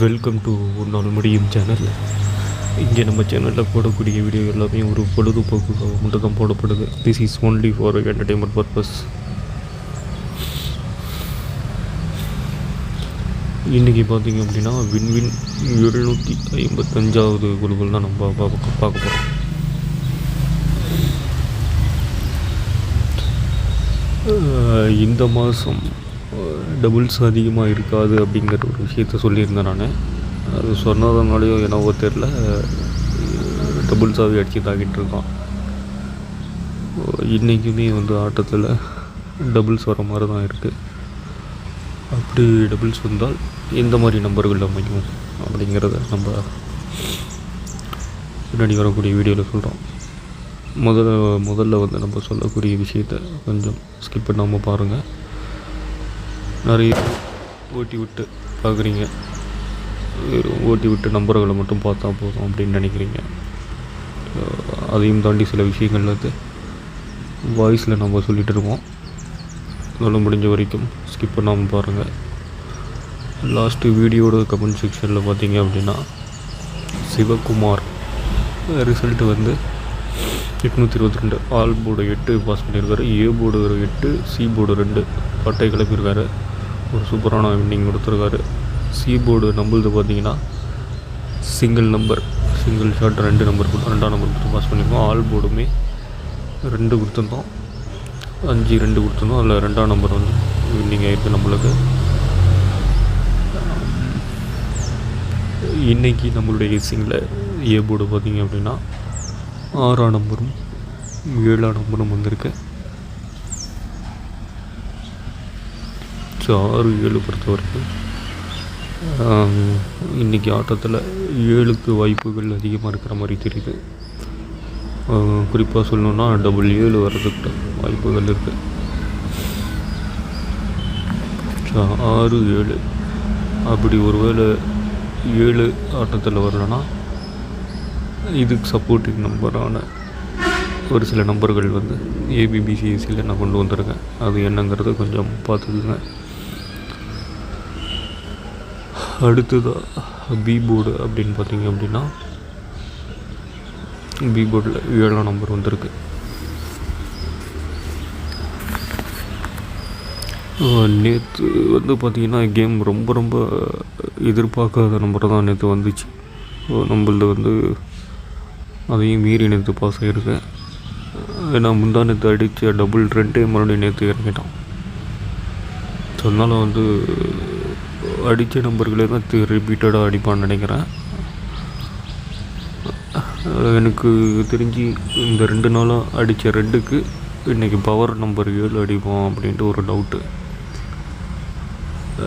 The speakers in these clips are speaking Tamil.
வெல்கம் டு ஒரு நாள் முடியும் சேனல் இங்கே நம்ம சேனலில் போடக்கூடிய வீடியோ எல்லாமே ஒரு பொழுதுபோக்குக்காக மட்டும் தான் போடப்படுது. This is only for entertainment purpose இன்றைக்கி பார்த்தீங்க அப்படின்னா விண்வின் எழுநூற்றி ஐம்பத்தஞ்சாவது குழுக்கள் தான் நம்ம பார்க்க பார்க்க போகிறோம் இந்த மாதம் டபுள்ஸ் அதிகமாக இருக்காது அப்படிங்கிற ஒரு விஷயத்த சொல்லியிருந்தேன் நான். அது சொன்னதுனாலையோ என்னவோ தெரில டபுள்ஸாகவே அடிச்சு தாக்கிட்டு இருக்கான் இன்றைக்குமே வந்து ஆட்டத்தில் டபுள்ஸ் வர மாதிரி தான் இருக்குது அப்படி டபுள்ஸ் வந்தால் எந்த மாதிரி நம்பர்கள் அமையும் அப்படிங்கிறத நம்ம பின்னாடி வரக்கூடிய வீடியோவில் சொல்கிறோம் முதல்ல முதல்ல வந்து நம்ம சொல்லக்கூடிய விஷயத்த கொஞ்சம் ஸ்கிப் பண்ணாமல் பாருங்கள் நிறைய ஓட்டி விட்டு பார்க்குறீங்க. ஓட்டி விட்டு நம்பர்களை மட்டும் பார்த்தா போதும் அப்படின்னு நினைக்கிறீங்க. அதையும் தாண்டி சில விஷயங்கள் வந்து வாய்ஸில் நம்ம சொல்லிகிட்டு இருக்கோம். அதனால் முடிஞ்ச வரைக்கும் ஸ்கிப் பண்ணாமல் பாருங்கள் லாஸ்ட்டு வீடியோட கமெண்ட் செக்ஷனில் பார்த்தீங்க அப்படின்னா சிவகுமார் ரிசல்ட் வந்து எட்நூற்றி இருபத்தி ரெண்டு ஆல் போர்டு எட்டு பாஸ் பண்ணியிருக்காரு. ஏ போர்டு ஒரு எட்டு சி போர்டு ரெண்டு பட்டை கிளப்பியிருக்காரு. ஒரு சூப்பரான வின்னிங் கொடுத்துருக்காரு. சி போர்டு நம்மளது பார்த்தீங்கன்னா சிங்கிள் நம்பர் சிங்கிள் ஷாட் ரெண்டு நம்பர் கொடுத்தோம். ரெண்டாம் நம்பர் கொடுத்து பாஸ் பண்ணியிருக்கோம். ஆல் போர்டுமே ரெண்டு கொடுத்துருந்தோம். அஞ்சு ரெண்டு கொடுத்துருந்தோம். அதில் ரெண்டாம் நம்பர் வந்து வின்னிங் ஆகிருக்கு நம்மளுக்கு. இன்றைக்கி நம்மளுடைய ரேசிங்கில் ஏ போர்டு பார்த்தீங்க அப்படின்னா ஆறாம் நம்பரும் ஏழாம் நம்பரும் வந்திருக்கு. ஸோ ஆறு ஏழு பொறுத்த வரைக்கும் இன்றைக்கி ஆட்டத்தில் ஏழுக்கு வாய்ப்புகள் அதிகமாக இருக்கிற மாதிரி தெரியுது. குறிப்பாக சொல்லணுன்னா டபுள் ஏழு வர்றதுக்கு வாய்ப்புகள் இருக்குது ஸோ ஆறு ஏழு. அப்படி ஒருவேளை ஏழு ஆட்டத்தில் வரலன்னா இதுக்கு சப்போர்ட்டிங் நம்பரான ஒரு சில நம்பர்கள் வந்து ஏபிபிசிஎஸ்சியில் நான் கொண்டு வந்திருக்கேன். அது என்னங்கிறத கொஞ்சம் பார்த்துக்குங்க. அடுத்ததாக பி போர்டு அப்படின்னு பார்த்தீங்க அப்படின்னா பி போர்டில் ஏழாம் நம்பர் வந்திருக்கு. நேற்று வந்து பார்த்திங்கன்னா கேம் ரொம்ப ரொம்ப எதிர்பார்க்காத நம்பர் தான் நேற்று வந்துச்சு. நம்மளது வந்து அதையும் மீறி நேற்று பாஸ் ஆகியிருக்கேன் ஏன்னா முந்தா நேற்று அடித்த டபுள் ரெண்டே மறுபடியும் நேற்று இறங்கிட்டான். ஸோ அதனால் வந்து அடித்த நம்பர்களே தான் ரிப்பீட்டடாக அடிப்பான்னு நினைக்கிறேன். எனக்கு தெரிஞ்சு இந்த ரெண்டு நாளாக அடித்த ரெண்டுக்கு இன்றைக்கி பவர் நம்பர் ஏழு அடிப்போம் அப்படின்ட்டு ஒரு டவுட்டு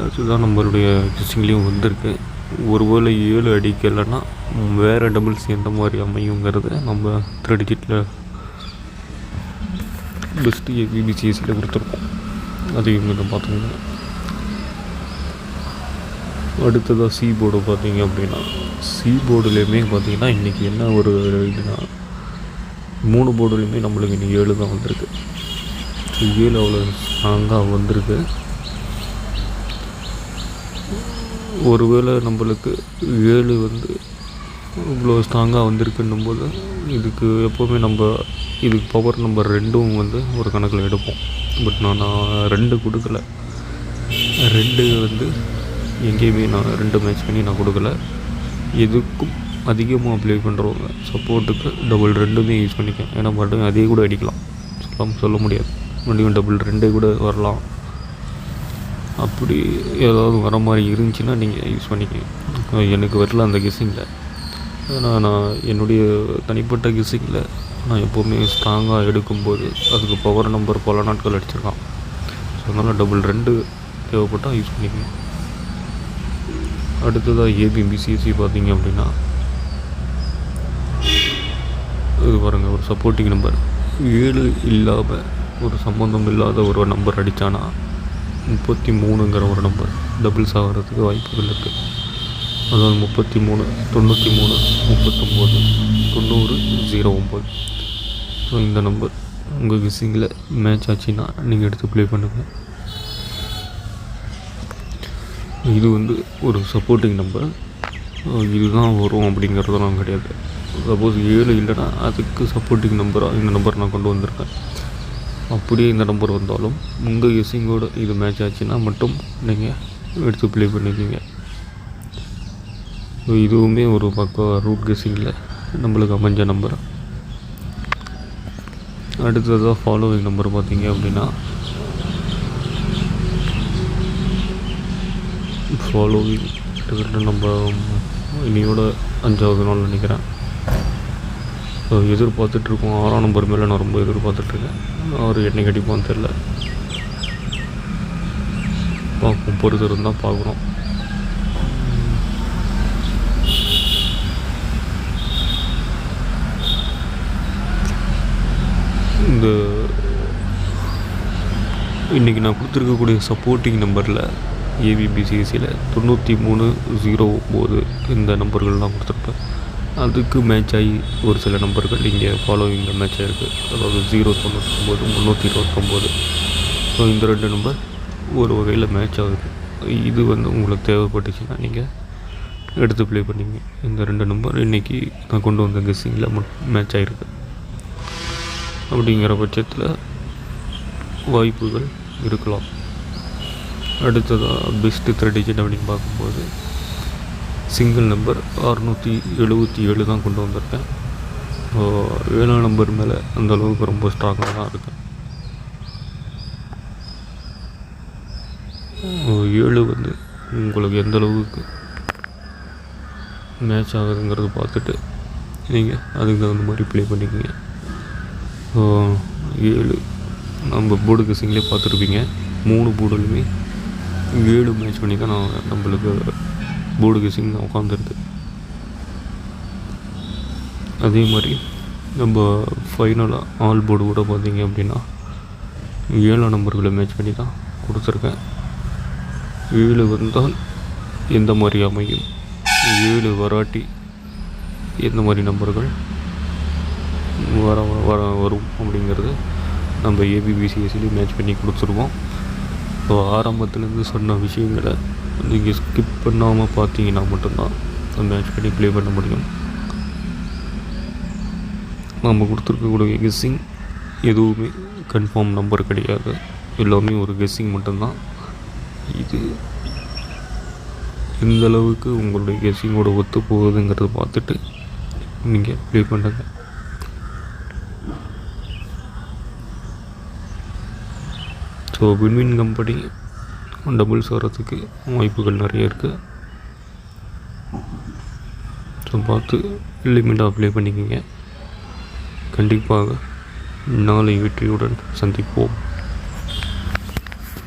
அதுதான் நம்மளுடைய கிசிங்லேயும் வந்திருக்கு. ஒருவேளை ஏழு அடிக்கலைன்னா வேறு டபுள்ஸ் எந்த மாதிரி அமையுங்கிறத நம்ம த்ரீ டிஜிட்டில் பெஸ்ட்டு ஏபிபிசிஎஸ்சியில் கொடுத்துருக்கோம். அதிகமாக பார்த்தீங்கன்னா. அடுத்ததாக சி போர்டு பார்த்தீங்க அப்படின்னா சி போர்டுலேயுமே பார்த்தீங்கன்னா இன்றைக்கி என்ன ஒரு இதுனா மூணு போர்டுலேயுமே நம்மளுக்கு இன்றைக்கி ஏழு தான் வந்திருக்கு. ஸோ ஏழு அவ்வளோ ஸ்ட்ராங்காக வந்திருக்கு. ஒருவேளை நம்மளுக்கு ஏழு வந்து இவ்வளோ ஸ்ட்ராங்காக வந்திருக்குன்னும் போது இதுக்கு எப்போவுமே நம்ம இதுக்கு பவர் நம்பர் ரெண்டும் வந்து ஒரு கணக்கில் எடுப்போம். பட் நான் நான் ரெண்டு கொடுக்கல. ரெண்டு வந்து எங்கேயுமே நான் ரெண்டு மேட்ச் பண்ணி நான் கொடுக்கல. எதுக்கும் அதிகமாக அப்ளை பண்ணுறவங்க சப்போர்ட்டுக்கு டபுள் ரெண்டுமே யூஸ் பண்ணிக்கேன் ஏன்னா மறுபடியும் அதே கூட அடிக்கலாம். சொல்ல சொல்ல முடியாது. மறுபடியும் டபுள் ரெண்டே கூட வரலாம். அப்படி ஏதாவது வர மாதிரி இருந்துச்சுன்னா நீங்கள் யூஸ் பண்ணிக்கங்க. எனக்கு வரல அந்த கெஸ்ஸிங்கில் ஏன்னா நான் என்னுடைய தனிப்பட்ட கிசிக்கில் நான் எப்போவுமே ஸ்ட்ராங்காக எடுக்கும்போது அதுக்கு பவர் நம்பர் பல நாட்கள் அடிச்சிருக்கான். ஸோ அதனால் டபுள் ரெண்டு தேவைப்பட்டால் யூஸ் பண்ணிக்கணும். அடுத்ததாக ஏபிபிசிஎஸ்சி பார்த்தீங்க அப்படின்னா இது பாருங்கள் ஒரு சப்போர்ட்டிங் நம்பர் ஏழு இல்லாமல் ஒரு சம்மந்தம் இல்லாத ஒரு நம்பர் அடித்தானா முப்பத்தி மூணுங்கிற ஒரு நம்பர் டபுள்ஸ் ஆகிறதுக்கு வாய்ப்புகள் இருக்குது அதாவது முப்பத்தி மூணு தொண்ணூற்றி மூணு முப்பத்தொம்போது தொண்ணூறு ஜீரோ ஒம்பது ஸோ இந்த நம்பர் உங்கள் விசிங்கில் மேட்ச் ஆச்சுன்னா நீங்கள் எடுத்து ப்ளே பண்ணுங்கள் இது வந்து ஒரு சப்போர்ட்டிங் நம்பர் இதுதான் வரும் அப்படிங்கிறதெல்லாம் கிடையாது. சப்போஸ் ஏழு இல்லைன்னா அதுக்கு சப்போர்ட்டிங் நம்பராக இந்த நம்பர் நான் கொண்டு வந்திருக்கேன். அப்படியே இந்த நம்பர் வந்தாலும் உங்கள் கெஸ்ஸிங்கோட இது மேட்ச் ஆச்சுன்னா மட்டும் நீங்கள் எடுத்து ப்ளே பண்ணிக்கிங்க. ஸோ இதுவுமே ஒரு பக்கம் ரூட் கெஸிங்கில் நம்மளுக்கு அமைஞ்ச நம்பர் அடுத்ததாக ஃபாலோவிங் நம்பர் பார்த்தீங்க அப்படின்னா ஃபாலோவிங் கிட்டத்தட்ட நம்ம இன்னையோட அஞ்சாவது நாள் நினைக்கிறேன். ஸோ எதிர்பார்த்துட்ருக்கோம் ஆறாம் நம்பர் மேலே நான் ரொம்ப எதிர்பார்த்துட்ருக்கேன். அவர் என்னைக்கு அடிப்பான்னு தெரில பார்ப்போம் பொறுத்து இருந்தால் பார்க்குறோம் இந்த இன்றைக்கி நான் கொடுத்துருக்கக்கூடிய சப்போர்ட்டிங் நம்பரில் ஏபிபிசிஎஸ்சியில் தொண்ணூற்றி மூணு ஜீரோ ஒம்பது இந்த நம்பர்கள்லாம் கொடுத்துருப்பேன். அதுக்கு மேட்ச் ஆகி ஒரு சில நம்பர்கள் இங்கே ஃபாலோவிங்கில் மேட்ச் ஆகிருக்கு அதாவது ஜீரோ தொண்ணூற்றொம்பது முந்நூற்றி இருபத்தொம்போது. ஸோ இந்த ரெண்டு நம்பர் ஒரு வகையில் மேட்ச் ஆகுது. இது வந்து உங்களுக்கு தேவைப்பட்டுச்சுன்னா நீங்கள் எடுத்து ப்ளே பண்ணிங்க. இந்த ரெண்டு நம்பர் இன்றைக்கி நான் கொண்டு வந்த கெஸ்ஸிங்கில் மேட்ச் ஆகிருக்கு அப்படிங்கிற பட்சத்தில் வாய்ப்புகள் இருக்கலாம். அடுத்ததாக பெஸ்ட்டு த்ரெட் டிஜிட் அப்படின்னு பார்க்கும்போது சிங்கிள் நம்பர் அறுநூற்றி எழுபத்தி ஏழு தான் கொண்டு வந்திருக்கேன். ஏழாம் நம்பர் மேலே அந்த அளவுக்கு ரொம்ப ஸ்ட்ராங்காக தான் இருக்கேன். ஏழு வந்து உங்களுக்கு எந்த அளவுக்கு மேட்ச் ஆகுதுங்கிறது பார்த்துட்டு நீங்கள் அதுக்கு தகுந்த மாதிரி ப்ளே பண்ணிக்கோங்க. ஏழு. நம்ம போர்டு கெஸிங்லேயே பார்த்துருப்பீங்க. மூணு போர்டுலையுமே ஏழு மேட்ச் பண்ணி தான் நான் நம்மளுக்கு போர்டு கெஸிங் உட்காந்துருது. அதே மாதிரி நம்ம ஃபைனலாக ஆல் போர்டு கூட பார்த்தீங்க அப்படின்னா ஏழாம் நம்பர்களை மேட்ச் பண்ணி தான் கொடுத்துருக்கேன். ஏழு வந்தால் எந்த மாதிரி அமையும்? ஏழு வராட்டி எந்த மாதிரி நம்பர்கள் வர வர வரும் அப்படிங்கிறது நம்ம ஏபிபிசிஎஸ்லேயும் மேட்ச் பண்ணி கொடுத்துருவோம். ஸோ ஆரம்பத்துலேருந்து சொன்ன விஷயங்களை நீங்கள் ஸ்கிப் பண்ணாமல் பார்த்தீங்கன்னா மட்டும்தான் மேட்ச் பண்ணி ப்ளே பண்ண முடியும். நம்ம கொடுத்துருக்கக்கூடிய கெஸ்ஸிங் எதுவுமே கன்ஃபார்ம் நம்பர் கிடையாது. எல்லாமே ஒரு கெஸ்ஸிங் மட்டும்தான். இது எந்த அளவுக்கு உங்களுடைய கெஸ்ஸிங்கோட ஒத்து போகுதுங்கிறத பார்த்துட்டு நீங்கள் ப்ளே பண்ணுங்கள் ஸோ வின்வின் கம்பெனி டபுள்ஸ் வர்றதுக்கு வாய்ப்புகள் நிறைய இருக்குது ஸோ பார்த்து லிமிட்டாக அப்ளை பண்ணிக்கோங்க. கண்டிப்பாக நாளை வெற்றியுடன் சந்திப்போம்.